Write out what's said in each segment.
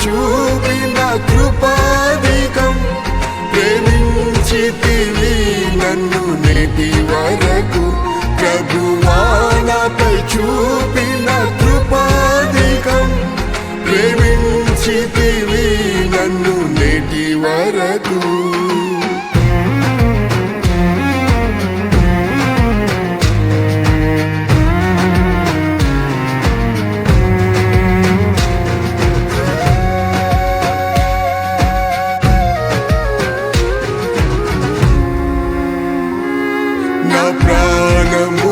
చూపిన కృపాధికం ప్రేమించితివి నన్ను నేటి వరకు. ప్రభువానపై చూపిన కృపాధికం ప్రేమించితివి నన్ను నేటి వరకు. move.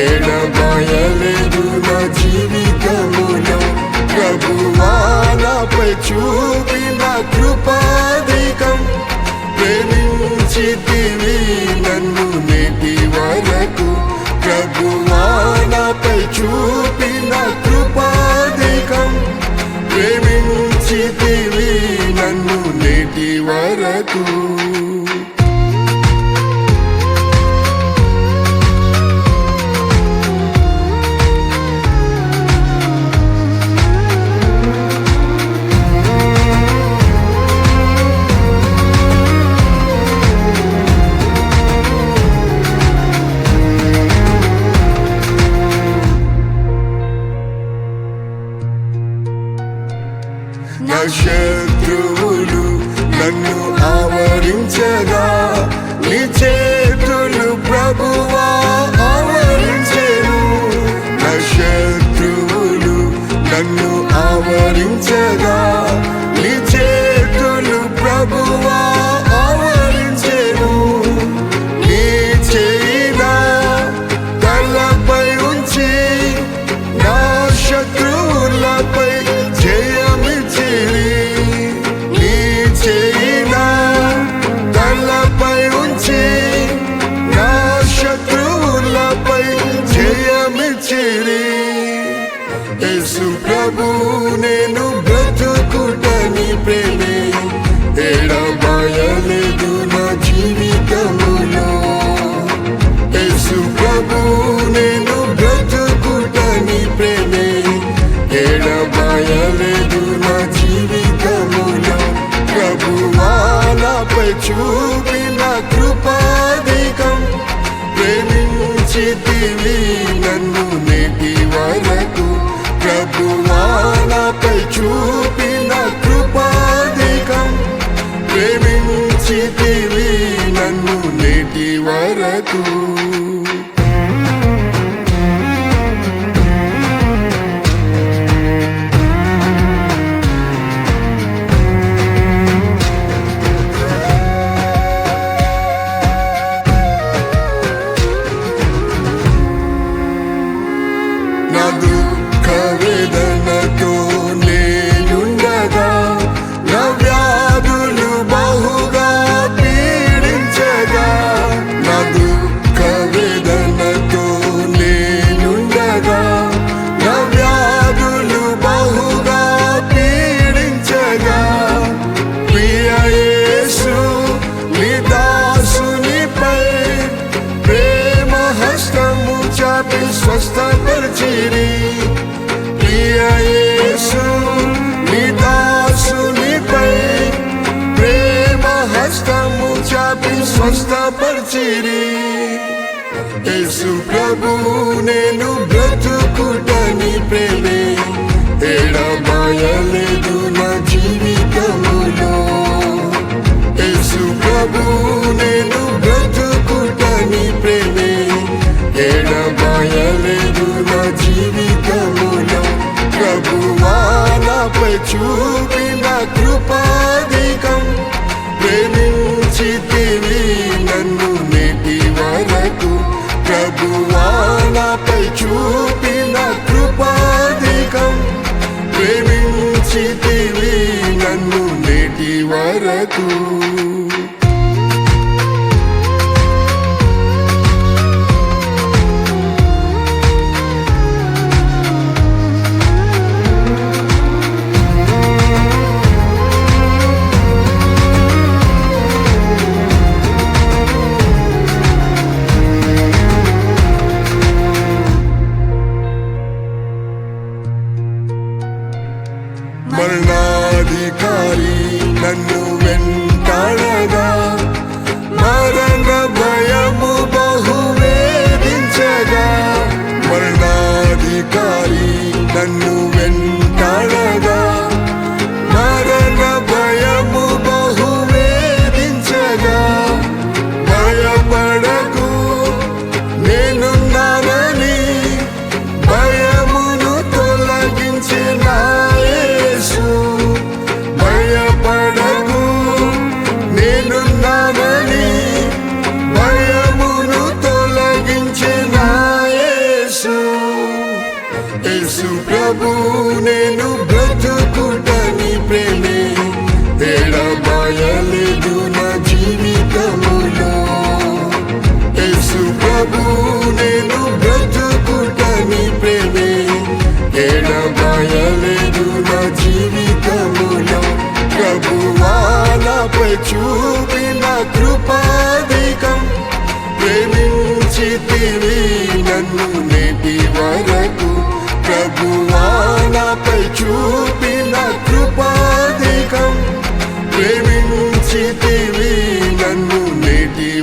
ఎడబాయలేదు నా జీవితములో ప్రభువా నాపై చూపిన కృపాధికం ప్రేమించితివి నన్ను నేటి వరకు ప్రభువా నాపై చూపిన కృపాధికం ప్రేమించితివి నన్ను నేటి వరకు. నేను బ్రతుకుటని ప్రేమే. ఎడబాయలేదు నా జీవితములో. యేసు ప్రభు నేను బ్రతుకుటని ప్రేమే. ఎడబాయలేదు నా జీవితములో. ప్రభువా నాపై చూపిన కృపాధికం. ప్రేమించితివి నన్ను నేటి వరకు ప్రభువా నన్ను నేటి వరకు. కష్టము చాపి స్వస్థపరిచిరి యేసు ప్రభు నేను బ్రతుకుటని ప్రేమే ఎడబాయలేదు నా జీవితములో యేసు ప్రభు నేను నన్ను నేటి వరకు. తెలుసు ప్రభు నేను బ్రతుకుటని ప్రేమే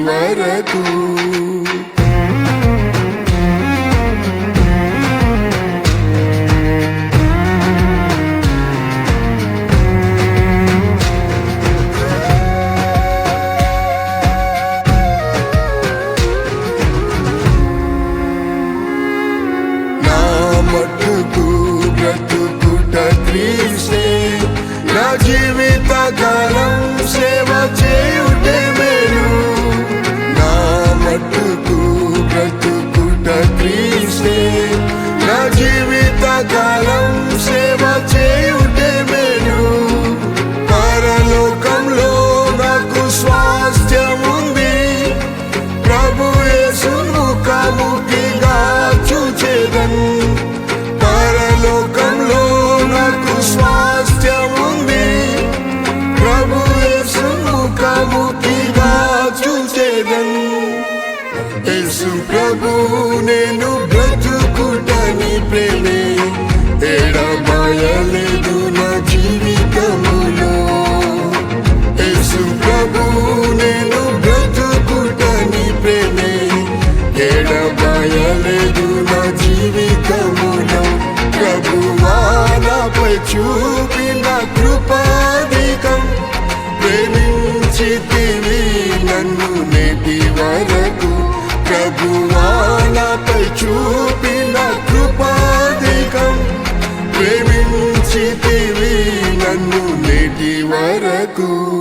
वरतू tagalan నాపై చూపిన కృపాధికం. ప్రేమించి నన్ను నేటి వరకు